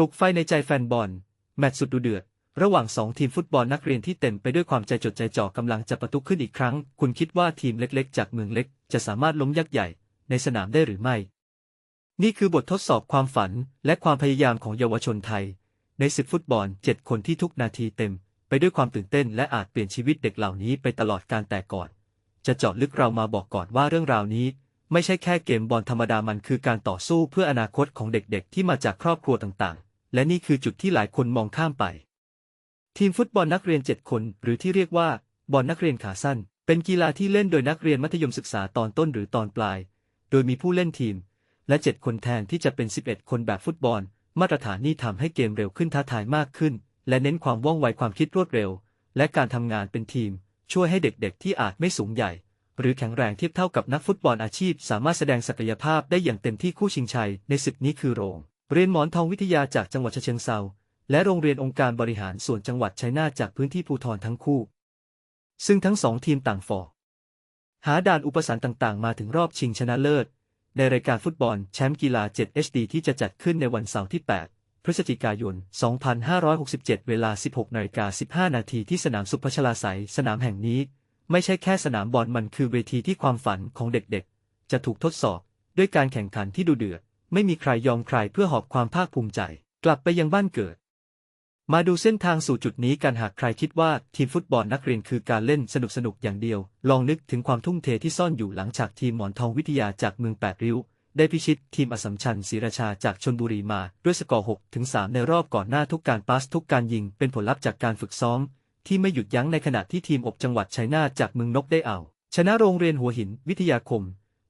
ลุกไฟในใจแฟนบอล แมตช์สุดดุเดือด ระหว่างสองทีมฟุตบอลนักเรียนที่เต็มไปด้วยความใจจดใจจ่อกำลังจะประทุขึ้นอีกครั้ง คุณคิดว่าทีมเล็กๆ จากเมืองเล็ก จะสามารถล้มยักษ์ใหญ่ในสนามได้หรือไม่ นี่คือบททดสอบความฝันและความพยายามของเยาวชนไทย ในศึกฟุตบอล 7 คนที่ทุกนาทีเต็ม ไปด้วยความตื่นเต้น และอาจเปลี่ยนชีวิตเด็กเหล่านี้ไปตลอดการแต่ก่อน จะเจาะลึกเรามาบอกก่อนว่าเรื่องราวนี้ไม่ใช่แค่เกมบอลธรรมดามันคือการต่อสู้เพื่ออนาคตของเด็กๆ ที่มาจากครอบครัวต่างๆ และนี่คือจุดที่หลายคนมองข้ามไป ทีมฟุตบอลนักเรียน 7 คน หรือที่เรียกว่า บอลนักเรียนขาสั้น เป็นกีฬาที่เล่นโดยนักเรียนมัธยมศึกษาตอนต้นหรือตอนปลาย โดยมีผู้เล่นทีม และ 7 คนแทนที่จะเป็น 11 คนแบบฟุตบอล มาตรฐานนี้ทำให้เกมเร็วขึ้นท้าทายมากขึ้น และเน้นความว่องไวความคิดรวดเร็ว และการทำงานเป็นทีม ช่วยให้เด็กๆ ที่อาจไม่สูงใหญ่ หรือแข็งแรงเทียบเท่ากับนักฟุตบอลอาชีพ สามารถแสดงศักยภาพได้อย่างเต็มที่คู่ชิงชัย ในศึกนี้คือโรง เรียนหมอนทองวิทยาจากจังหวัดเชิงเซาและโรงเรียนองค์การบริหารส่วนจังหวัดชัยนาทจากพื้นที่ภูทรทั้งคู่ ซึ่งทั้งสองทีมต่างฟอหาด่านอุปสรรคต่างๆ มาถึงรอบชิงชนะเลิศ ในรายการฟุตบอลแชมป์กีฬา 7 HD ที่จะจัดขึ้นในวันเสาร์ที่ 8 พฤศจิกายน 2567 เวลา 16นาฬิกา15 นาทีที่สนามสุพชลาไสยสนามแห่งนี้ ไม่ใช่แค่สนามบอลมันคือเวทีที่ความฝันของเด็กๆ จะถูกทดสอบด้วยการแข่งขันที่ดุเดือด ไม่มีใครยอมใครเพื่อหอบความภาคภูมิใจ กลับไปยังบ้านเกิด มาดูเส้นทางสู่จุดนี้กันหากใครคิดว่าทีมฟุตบอลนักเรียนคือการเล่นสนุกๆอย่างเดียว ลองนึกถึงความทุ่มเทที่ซ่อนอยู่หลังจากทีมหมอนทองวิทยาจากเมืองแปดริ้ว ได้พิชิตทีมอสสัมชัญศรีราชาจากชนบุรีมาด้วยสกอร์6ถึง3ในรอบก่อนหน้าทุกการปาสทุกการยิง เป็นผลลัพธ์จากการฝึกซ้อมที่ไม่หยุดยั้งในขณะที่ทีมอบจังหวัดชัยนาทจากเมืองนกได้เอา ชนะโรงเรียนหัวหินวิทยาคม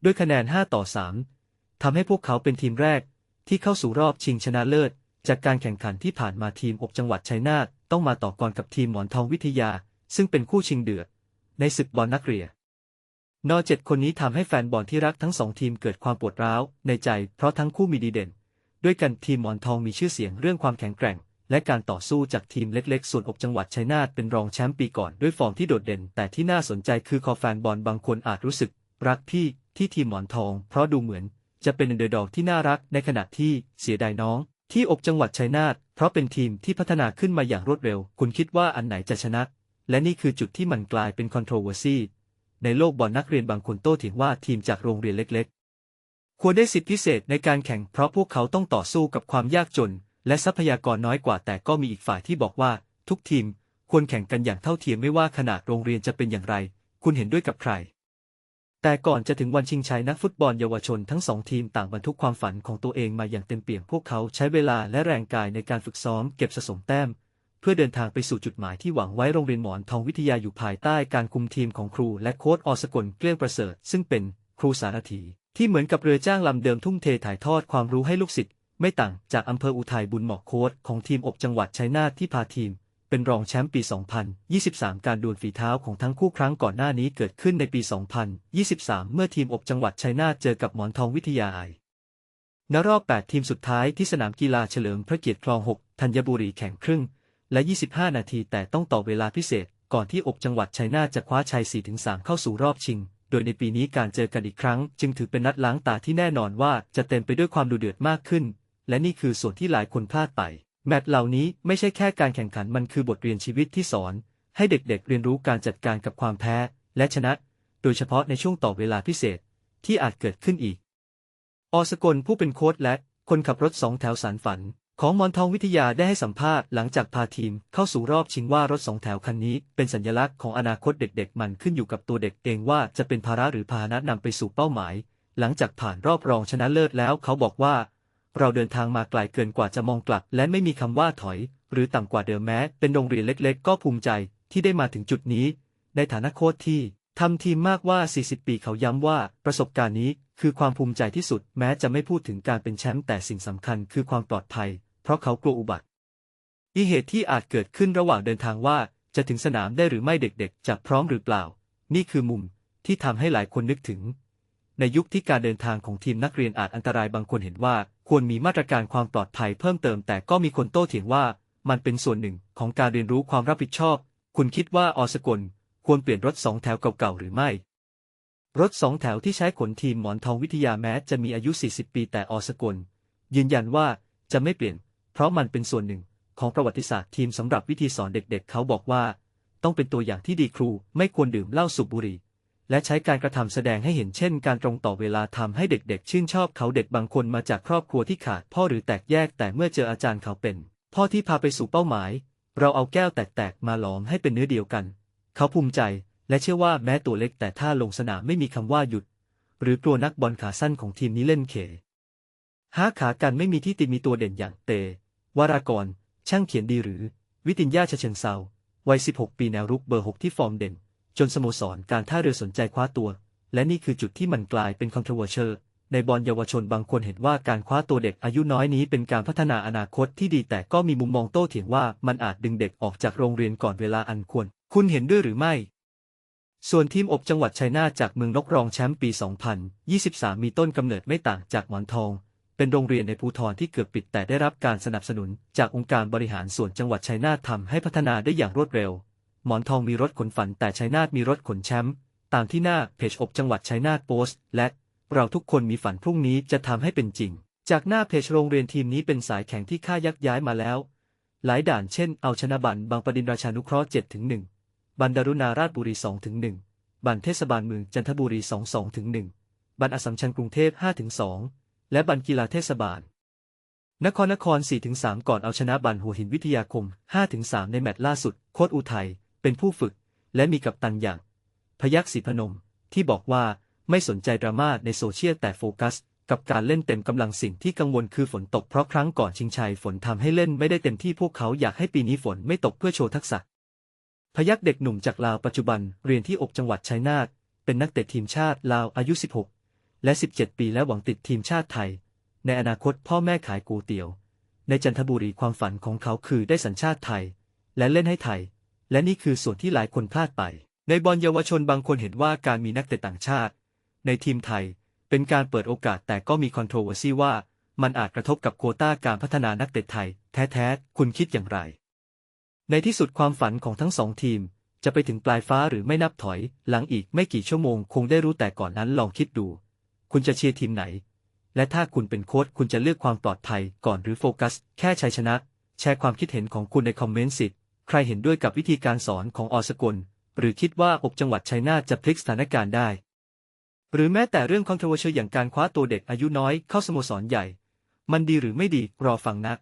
ด้วยคะแนน 5 ต่อ 3 ทำให้พวกเขาเป็นทีมแรก ที่เข้าสู่รอบชิงชนะเลิศ จากการแข่งขันที่ผ่านมาทีมอบจังหวัดชัยนาทต้องมาต่อกรกับทีมหมอนทองวิทยา ซึ่งเป็นคู่ชิงเดือด ในศึกบอลนักเรียนนอเจ็ดคนนี้ทำให้แฟนบอลที่รักทั้งสองทีมเกิดความปวดร้าวในใจ เพราะทั้งคู่มีดีเด่น ด้วยกันทีมหมอนทองมีชื่อเสียงเรื่องความแข็งแกร่ง และการต่อสู้จากทีมเล็กๆ ส่วนอกจังหวัดชัยนาทเป็นรองแชมป์ปีก่อนด้วยฟอร์มที่โดดเด่น แต่ที่น่าสนใจคือคอแฟนบอลบางคนอาจรู้สึก รักพี่ที่ทีมหมอนทอง เพราะดูเหมือน จะเป็นเดอร์ดอกที่น่ารักในขณะที่เสียดายน้อง ที่อกจังหวัดชัยนาทเพราะเป็นทีมที่พัฒนาขึ้นมาอย่างรวดเร็ว คุณคิดว่าอันไหนจะชนะ และนี่คือจุดที่มันกลายเป็น controversy ในโลกบอลนักเรียนบางคนโต้เถียงว่าทีมจากโรงเรียนเล็กๆ ควรได้สิทธิพิเศษในการแข่งเพราะพวกเขาต้องต่อสู้กับความยากจน และทรัพยากรน้อยกว่า แต่ก็มีอีกฝ่ายที่บอกว่า ทุกทีมควรแข่งกันอย่างเท่าเทียมไม่ว่าขนาดโรงเรียนจะเป็นอย่างไร คุณเห็นด้วยกับใคร แต่ก่อนจะถึงวันชิงชัยนักฟุตบอลเยาวชนทั้งสองทีมต่างบรรทุกความฝันของตัวเองมาอย่างเต็มเปี่ยมพวกเขาใช้เวลาและแรงกายในการฝึกซ้อมเก็บสะสมแต้ม เพื่อเดินทางไปสู่จุดหมายที่หวังไว้โรงเรียนหมอนทองวิทยาอยู่ภายใต้การคุมทีมของครูและโค้ชอสกลเกลี้ยงประเสริฐ ซึ่งเป็นครูสารถี ที่เหมือนกับเรือจ้างลำเดิมทุ่มเทถ่ายทอดความรู้ให้ลูกศิษย์ไม่ต่างจากอำเภออุทัยบุญเหมาะโค้ชของทีมอบจังหวัดชัยนาทที่พาทีม เป็นรองแชมป์ปี 2023 การดวลฝีเท้าของทั้งคู่ครั้งก่อนหน้านี้เกิดขึ้นในปี 2023 เมื่อทีมอบจังหวัดชัยนาทเจอกับหมอนทองวิทยาไอณรอบ 8 ทีมสุดท้ายที่สนามกีฬาเฉลิมพระเกียรติคลอง 6 ธัญบุรีแข่งครึ่ง และ 25 นาที แต่ต้องต่อเวลาพิเศษ ก่อนที่อบจังหวัดชัยนาทจะคว้าชัย 4-3 เข้าสู่รอบชิง โดยในปีนี้การเจอกันอีกครั้ง จึงถือเป็นนัดล้างตาที่แน่นอนว่าจะเต็มไปด้วยความดุเดือดมากขึ้น และนี่คือส่วนที่หลายคนพลาดไป แมตช์เหล่านี้ไม่ใช่แค่การแข่งขันมันคือบทเรียนชีวิตที่สอน ให้เด็กๆเรียนรู้การจัดการกับความแพ้และชนะ โดยเฉพาะในช่วงต่อเวลาพิเศษที่อาจเกิดขึ้นอีก อสกลผู้เป็นโค้ชและคนขับรถสองแถวสารฝัน ของมอนทองวิทยาได้ให้สัมภาษณ์หลังจากพาทีมเข้าสู่รอบชิงว่ารถสองแถวคันนี้ เป็นสัญลักษณ์ของอนาคตเด็กๆ มันขึ้นอยู่กับตัวเด็กเองว่าจะเป็นภาระหรือพาหนะนำไปสู่เป้าหมาย หลังจากผ่านรอบรองชนะเลิศแล้วเขาบอกว่า เราเดินทางมาไกลเกินกว่าจะมองกลับ และไม่มีคำว่าถอย หรือต่ำกว่าเดิมแม้ เป็นโรงเรียนเล็กๆ ก็ภูมิใจที่ได้มาถึงจุดนี้ ในฐานะโค้ชที่ทำทีมมากว่า 40 ปีเขาย้ำว่าประสบการณ์นี้คือความภูมิใจที่สุด แม้จะไม่พูดถึงการเป็นแชมป์แต่สิ่งสำคัญคือความปลอดภัย เพราะเขากลัวอุบัติเหตุที่อาจเกิดขึ้นระหว่างเดินทางว่าจะถึงสนามได้หรือไม่เด็กๆจะพร้อมหรือเปล่า นี่คือมุมที่ทำให้หลายคนนึกถึง ในยุคที่การเดินทางของทีมนักเรียนอาจอันตรายบางคนเห็นว่า ควรมีมาตรการความปลอดภัยเพิ่มเติม แต่ก็มีคนโต้เถียงว่า มันเป็นส่วนหนึ่งของการเรียนรู้ความรับผิดชอบ คุณคิดว่าอสกลควรเปลี่ยนรถสองแถวเก่าๆหรือไม่ รถสองแถวที่ใช้ขนทีมหมอนทองวิทยาแม้จะมีอายุ 40 ปีแต่อสกลยืนยันว่าจะไม่เปลี่ยน เพราะมันเป็นส่วนหนึ่งของประวัติศาสตร์ทีมสำหรับวิธีสอนเด็กๆ เขาบอกว่า ต้องเป็นตัวอย่างที่ดีครูไม่ควรดื่มเหล้าสูบบุหรี่ และใช้การกระทำแสดงให้เห็นเช่น การตรงต่อเวลาทำให้เด็กๆ ชื่นชอบเขาเด็กบางคนมาจากครอบครัวที่ขาดพ่อหรือแตกแยกแต่เมื่อเจออาจารย์เขาเป็น พ่อที่พาไปสู่เป้าหมาย เราเอาแก้วแตกๆมาหลอมให้เป็นเนื้อเดียวกัน เขาภูมิใจ และเชื่อว่าแม้ตัวเล็กแต่ถ้าลงสนามไม่มีคำว่าหยุด หรือกลัวนักบอลขาสั้นของทีมนี้เล่นเขหาขากันไม่มีที่ติมีตัวเด่นอย่างเต วรากร ช่างเขียนดีหรือ วิติญญาชเชิงเซาวัย 16 ปีแนวรุกเบอร์ 6 ที่ฟอร์มเด่น จนสโมสรการท่าเรือสนใจคว้าตัว และนี่คือจุดที่มันกลายเป็น controversial ในบอลเยาวชนบางคนเห็นว่าการคว้าตัวเด็กอายุน้อยนี้เป็นการพัฒนาอนาคตที่ดีแต่ก็มีมุมมองโต้เถียงว่ามันอาจดึงเด็กออกจากโรงเรียนก่อนเวลาอันควร คุณเห็นด้วยหรือไม่ ส่วนทีมอบจังหวัดชัยนาทจากเมืองนกรองแชมป์ปี 2023 มีต้นกำเนิดไม่ต่างจากหมอนทอง เป็นโรงเรียนในภูทรที่เกือบปิดแต่ได้รับการสนับสนุน จากองค์การบริหารส่วนจังหวัดชัยนาททำให้พัฒนาได้อย่างรวดเร็ว หมอนทองมีรถขนฝันแต่ชัยนาทมีรถขนแชมป์ตามที่หน้าเพจอบจังหวัดชัยนาทโพสต์ และเราทุกคนมีฝันพรุ่งนี้จะทำให้เป็นจริง จากหน้าเพจโรงเรียนทีมนี้เป็นสายแข่งที่ค่ายักย้ายมาแล้ว หลายด่านเช่น เอาชนะบันบางประดินราชานุเคราะห์7ถึง1บันดารุณาราชบุรี2ถึง1บันเทศบาลเมืองจันทบุรี2 2ถึง1บันอสัมชัญกรุงเทพ5ถึง2และบันกีฬาเทศบาล นครนคร4-3ก่อนเอาชนะบันหัวหินวิทยาคม5-3ในแมตช์ล่าสุดโค้ชอุทัย เป็นผู้ฝึก และมีกัปตันอย่าง พยักษ์ศรีพนม ที่บอกว่าไม่สนใจดราม่าในโซเชียลแต่โฟกัส กับการเล่นเต็มกำลังสิ่งที่กังวลคือฝนตกเพราะครั้งก่อนชิงชัยฝนทำให้เล่นไม่ได้เต็มที่พวกเขาอยากให้ปีนี้ฝนไม่ตกเพื่อโชว์ทักษะ พยักเด็กหนุ่มจากลาวปัจจุบันเรียนที่อบจังหวัดชัยนาทเป็นนักเตะทีมชาติลาวอายุ 16 และ 17 ปีและหวังติดทีมชาติไทย ในอนาคตพ่อแม่ขายกูเตี๋ยว ในจันทบุรีความฝันของเขาคือได้สัญชาติไทย และเล่นให้ไทย และนี่คือส่วนที่หลายคนพลาดไป ในบอลเยาวชนบางคนเห็นว่าการมีนักเตะต่างชาติ ในทีมไทย เป็นการเปิดโอกาสแต่ก็มีคอนโทรเวอร์ซีว่า มันอาจกระทบกับโควต้าการพัฒนานักเตะไทย แท้ๆ คุณคิดอย่างไร ในที่สุดความฝันของทั้งสองทีม จะไปถึงปลายฟ้าหรือไม่นับถอย หลังอีกไม่กี่ชั่วโมงคงได้รู้แต่ก่อนนั้นลองคิดดู คุณจะเชียร์ทีมไหน และถ้าคุณเป็นโค้ชคุณจะเลือกความปลอดภัยก่อนหรือโฟกัส แค่ชัยชนะ แชร์ความคิดเห็นของคุณในคอมเมนต์สิ ใครเห็นด้วยกับวิธีการสอนของอสกล หรือคิดว่าอบจังหวัดชัยนาทจะพลิกสถานการณ์ได้ หรือแม้แต่เรื่องคอนเทวเชอย่างการคว้าตัวเด็กอายุน้อยเข้าสโมสรใหญ่ มันดีหรือไม่ดีรอฟังนะ